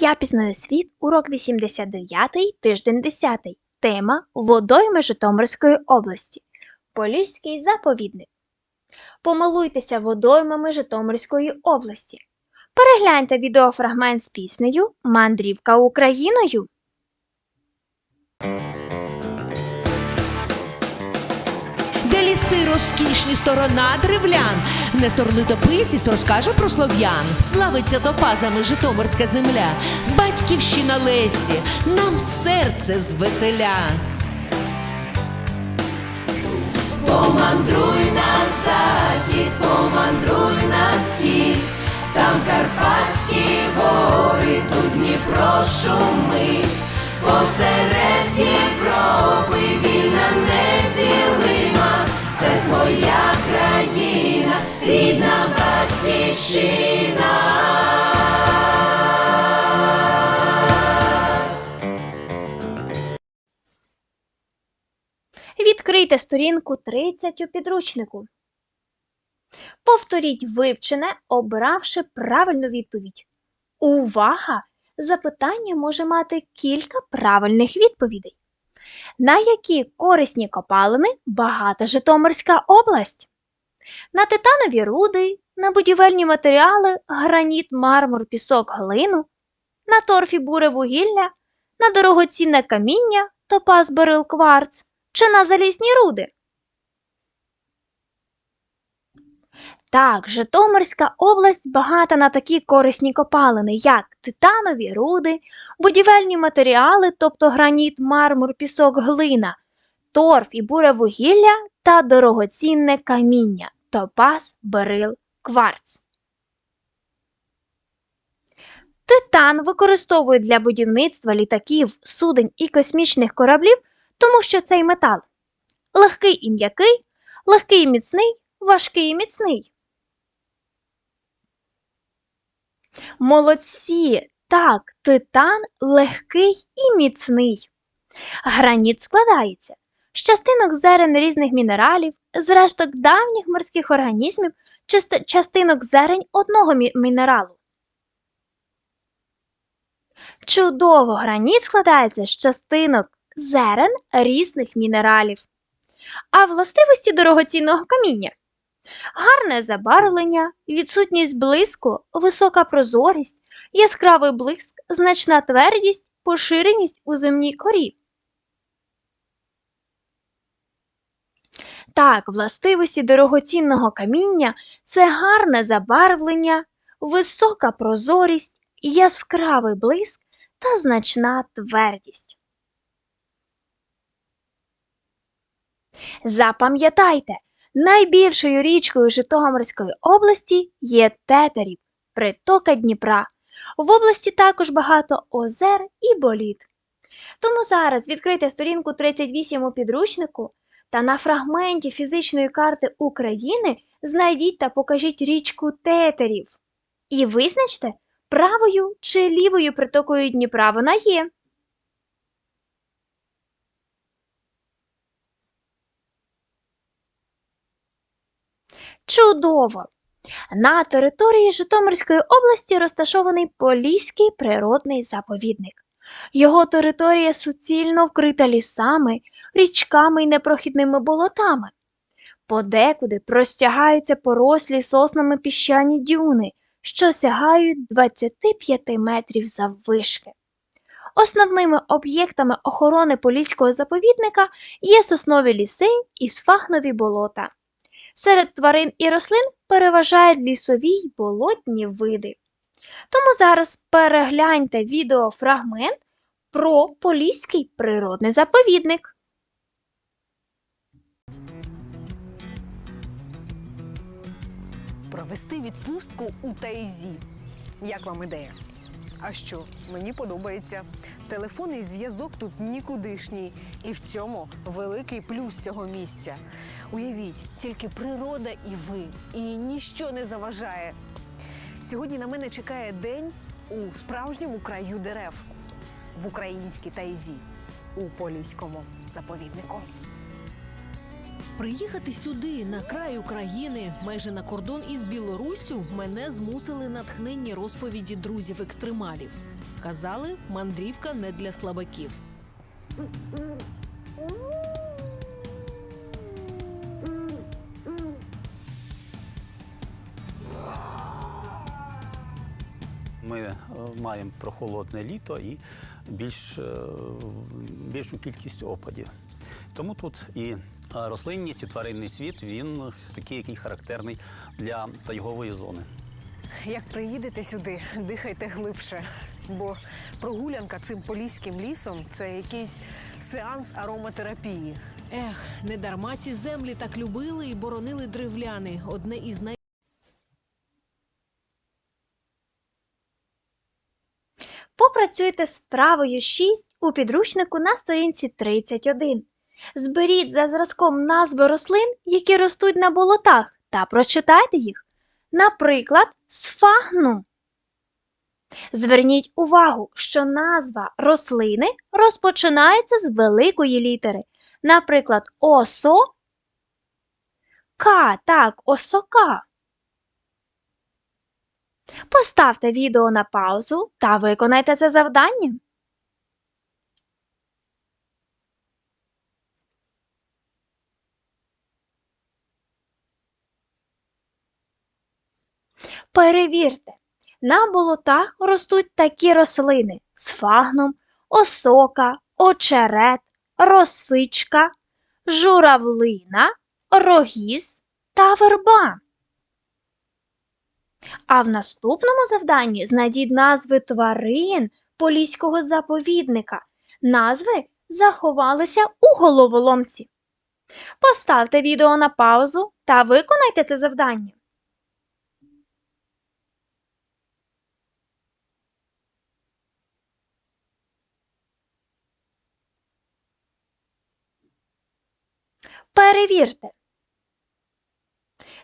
Я пізнаю світ, урок 89, тиждень 10. Тема Водойми Житомирської області. Поліський заповідник. Помилуйтеся водоймами Житомирської області. Перегляньте відеофрагмент з піснею Мандрівка Україною. Ліси розкішні сторона древлян. Нестор літописість розкаже про слов'ян. Славиться топазами Житомирська земля, батьківщина Лесі, нам серце звеселя. Помандруй на захід, помандруй на схід, там Карпатські гори, тут Дніпро шумить, посеред Європи вільна неділима, це твоя країна, рідна батьківщина. Відкрийте сторінку 30 у підручнику. Повторіть вивчене, обравши правильну відповідь. Увага! Запитання може мати кілька правильних відповідей. На які корисні копалини багата Житомирська область? На титанові руди, на будівельні матеріали, граніт, мармур, пісок, глину, на торфі буре вугілля, на дорогоцінне каміння, топаз берил кварц чи на залізні руди? Так, Житомирська область багата на такі корисні копалини, як титанові руди, будівельні матеріали, тобто граніт, мармур, пісок, глина, торф і буре вугілля та дорогоцінне каміння, топаз, берил, кварц. Титан використовують для будівництва літаків, суден і космічних кораблів, тому що цей метал легкий і м'який, легкий і міцний, важкий і міцний. Молодці! Так, титан легкий і міцний. Граніт складається з частинок зерен різних мінералів, з решток давніх морських організмів, част- частинок зерень одного мі- мінералу. Чудово граніт складається з частинок зерен різних мінералів. А властивості дорогоцінного каміння гарне забарвлення, відсутність блиску, висока прозорість, яскравий блиск, значна твердість, поширеність у земній корі. Так, властивості дорогоцінного каміння це гарне забарвлення, висока прозорість, яскравий блиск та значна твердість. Запам'ятайте, найбільшою річкою Житомирської області є Тетерів, притока Дніпра. В області також багато озер і боліт. Тому зараз відкрийте сторінку 38 у підручнику та на фрагменті фізичної карти України знайдіть та покажіть річку Тетерів. І визначте, правою чи лівою притокою Дніпра вона є. Чудово! На території Житомирської області розташований Поліський природний заповідник. Його територія суцільно вкрита лісами, річками і непрохідними болотами. Подекуди простягаються порослі соснами піщані дюни, що сягають 25 метрів заввишки. Основними об'єктами охорони Поліського заповідника є соснові ліси і сфахнові болота. Серед тварин і рослин переважають лісові й болотні види. Тому зараз перегляньте відеофрагмент про Поліський природний заповідник. провести відпустку у Тайзі. Як вам ідея? А що, мені подобається. Телефонний зв'язок тут нікудишній. І в цьому великий плюс цього місця. Уявіть, тільки природа і ви, і ніщо не заважає. Сьогодні на мене чекає день у справжньому краю дерев в українській Тайзі у Поліському заповіднику. Приїхати сюди, на край України, майже на кордон із Білоруссю, мене змусили натхненні розповіді друзів-екстремалів. Казали, мандрівка не для слабаків. Ми е, маємо прохолодне літо і більш, е, більшу кількість опадів. Тому тут і рослинність, і тваринний світ він такий, який характерний для тайгової зони. Як приїдете сюди, дихайте глибше. Бо прогулянка цим поліським лісом це якийсь сеанс ароматерапії. Ех, не дарма ці землі так любили і боронили древляни. Одне із най... Попрацюйте з вправою 6 у підручнику на сторінці 31. Зберіть за зразком назви рослин, які ростуть на болотах, та прочитайте їх. Наприклад, сфагнум. Зверніть увагу, що назва рослини розпочинається з великої літери. Наприклад, осо. К, так, осока. Поставте відео на паузу та виконайте це завдання. Перевірте, на болотах ростуть такі рослини сфагнум, осока, очерет, росичка, журавлина, рогіз та верба. А в наступному завданні знайдіть назви тварин поліського заповідника. Назви заховалися у головоломці. Поставте відео на паузу та виконайте це завдання. Перевірте.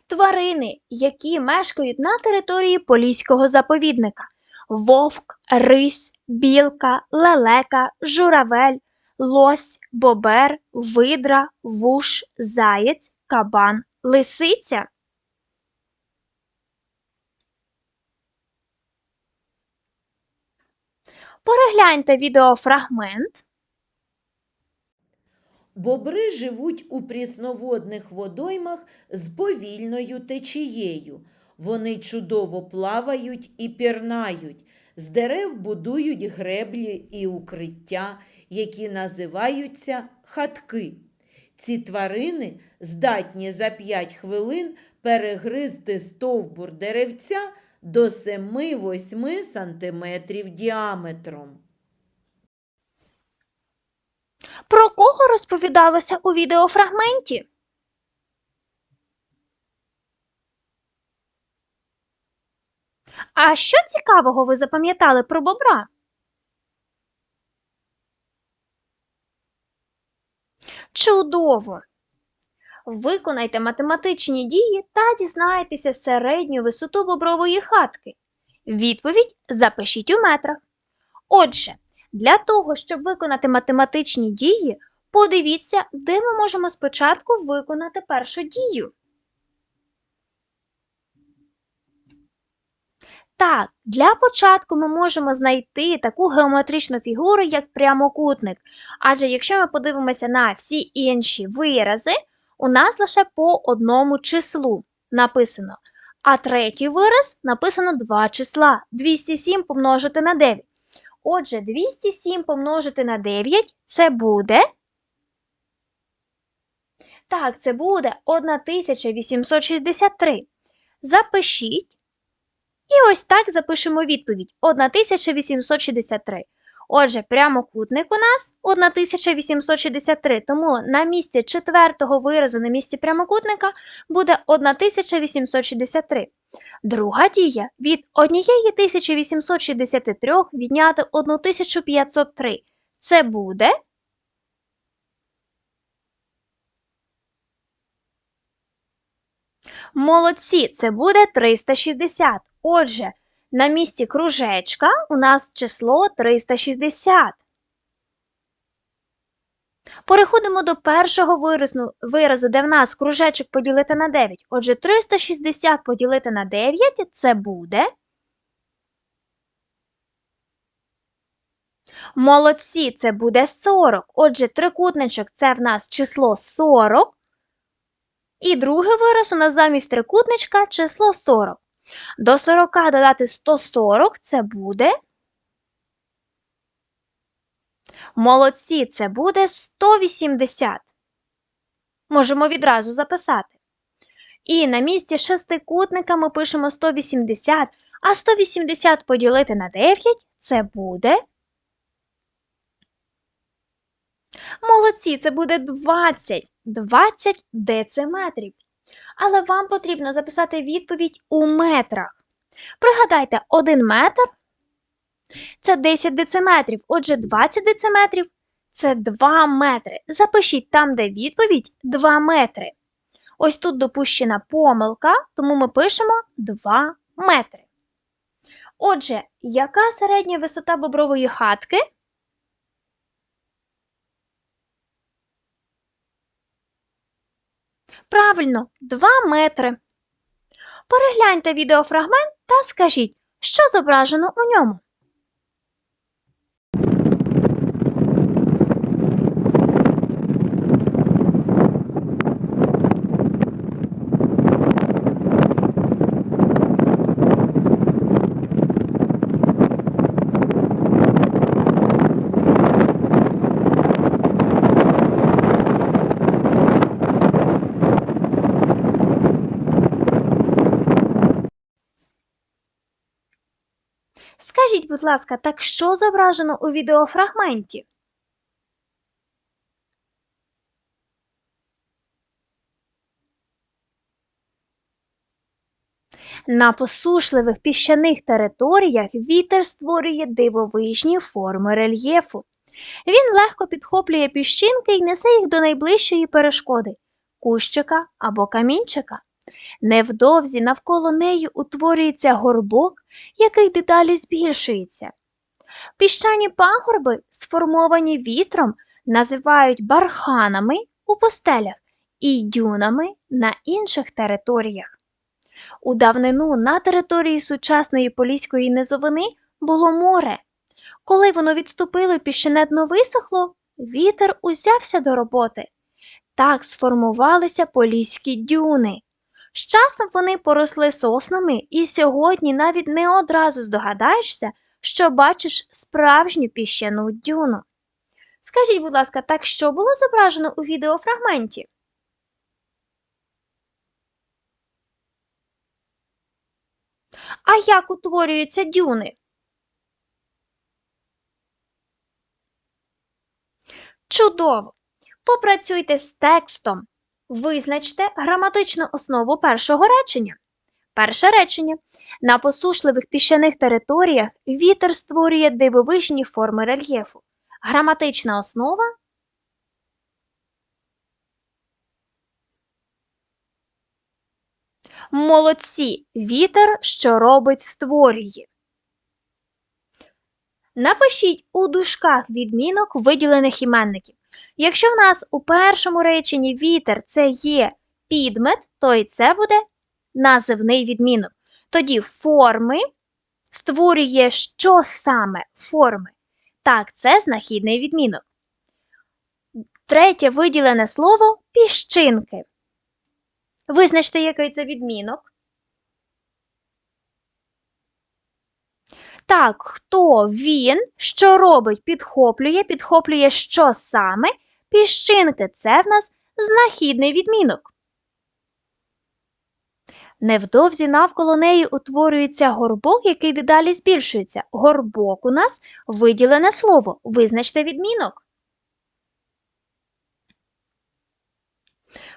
Тварини, які мешкають на території Поліського заповідника: вовк, рись, білка, лелека, журавель, лось, бобер, видра, вуш, заєць, кабан, лисиця. Перегляньте відеофрагмент. Бобри живуть у прісноводних водоймах з повільною течією. Вони чудово плавають і пірнають. З дерев будують греблі і укриття, які називаються хатки. Ці тварини здатні за 5 хвилин перегризти стовбур деревця до 7-8 сантиметрів діаметром. Про кого розповідалося у відеофрагменті? А що цікавого ви запам'ятали про бобра? Чудово! Виконайте математичні дії та дізнайтеся середню висоту бобрової хатки. Відповідь запишіть у метрах. Отже, для того, щоб виконати математичні дії, подивіться, де ми можемо спочатку виконати першу дію. Так, для початку ми можемо знайти таку геометричну фігуру, як прямокутник. Адже якщо ми подивимося на всі інші вирази, у нас лише по одному числу написано. А третій вираз написано два числа. 207 помножити на 9. Отже, 207 помножити на 9 це буде. Так, це буде 1863. Запишіть. І ось так запишемо відповідь 1863. Отже, прямокутник у нас 1863, тому на місці четвертого виразу на місці прямокутника буде 1863. Друга дія від 1863 відняти 1503. Це буде Молодці, це буде 360. Отже, на місці кружечка у нас число 360. Переходимо до першого виразу, де в нас кружечок поділити на 9. Отже, 360 поділити на 9 це буде. Молодці, це буде 40. Отже, трикутничок це в нас число 40. І другий вираз у нас замість трикутничка число 40. До 40 додати 140 це буде. Молодці, це буде 180. Можемо відразу записати. І на місці шестикутника ми пишемо 180, а 180 поділити на 9 це буде. Молодці, це буде 20. 20 дециметрів. Але вам потрібно записати відповідь у метрах. Пригадайте, 1 метр це 10 дециметрів. Отже, 20 дециметрів це 2 метри. Запишіть там, де відповідь 2 метри. Ось тут допущена помилка, тому ми пишемо 2 метри. Отже, яка середня висота бобрової хатки? Правильно, 2 метри. Перегляньте відеофрагмент та скажіть, що зображено у ньому. Скажіть, будь ласка, так що зображено у відеофрагменті? На посушливих піщаних територіях вітер створює дивовижні форми рельєфу. Він легко підхоплює піщинки і несе їх до найближчої перешкоди кущика або камінчика. Невдовзі навколо неї утворюється горбок, який дедалі збільшується. Піщані пагорби, сформовані вітром, називають барханами у постелях і дюнами на інших територіях. У давнину на території сучасної Поліської низовини було море. Коли воно відступило і піщане дно висохло, вітер узявся до роботи. Так сформувалися поліські дюни. З часом вони поросли соснами, і сьогодні навіть не одразу здогадаєшся, що бачиш справжню піщану дюну. Скажіть, будь ласка, так що було зображено у відеофрагменті? А як утворюються дюни? Чудово! Попрацюйте з текстом. Визначте граматичну основу першого речення. Перше речення. На посушливих піщаних територіях вітер створює дивовижні форми рельєфу. Граматична основа Молодці. Вітер, що робить, створює. Напишіть у дужках відмінок виділених іменників. Якщо в нас у першому реченні вітер це є підмет, то і це буде називний відмінок. Тоді форми створює що саме форми. Так, це знахідний відмінок. Третє виділене слово піщинки. Визначте, який це відмінок. Так, хто він, що робить, підхоплює, підхоплює що саме? Піщинки це в нас знахідний відмінок. Невдовзі навколо неї утворюється горбок, який дедалі збільшується. Горбок у нас виділене слово. Визначте відмінок.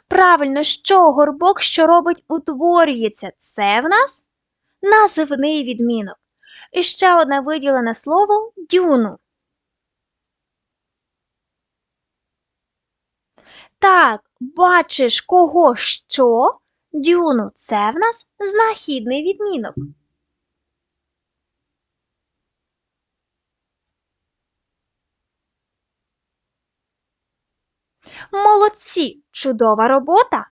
Правильно, що горбок, що робить, утворюється. Це в нас називний відмінок. І ще одне виділене слово дюну. Так, бачиш кого що? Дюну це в нас знахідний відмінок. Молодці! Чудова робота!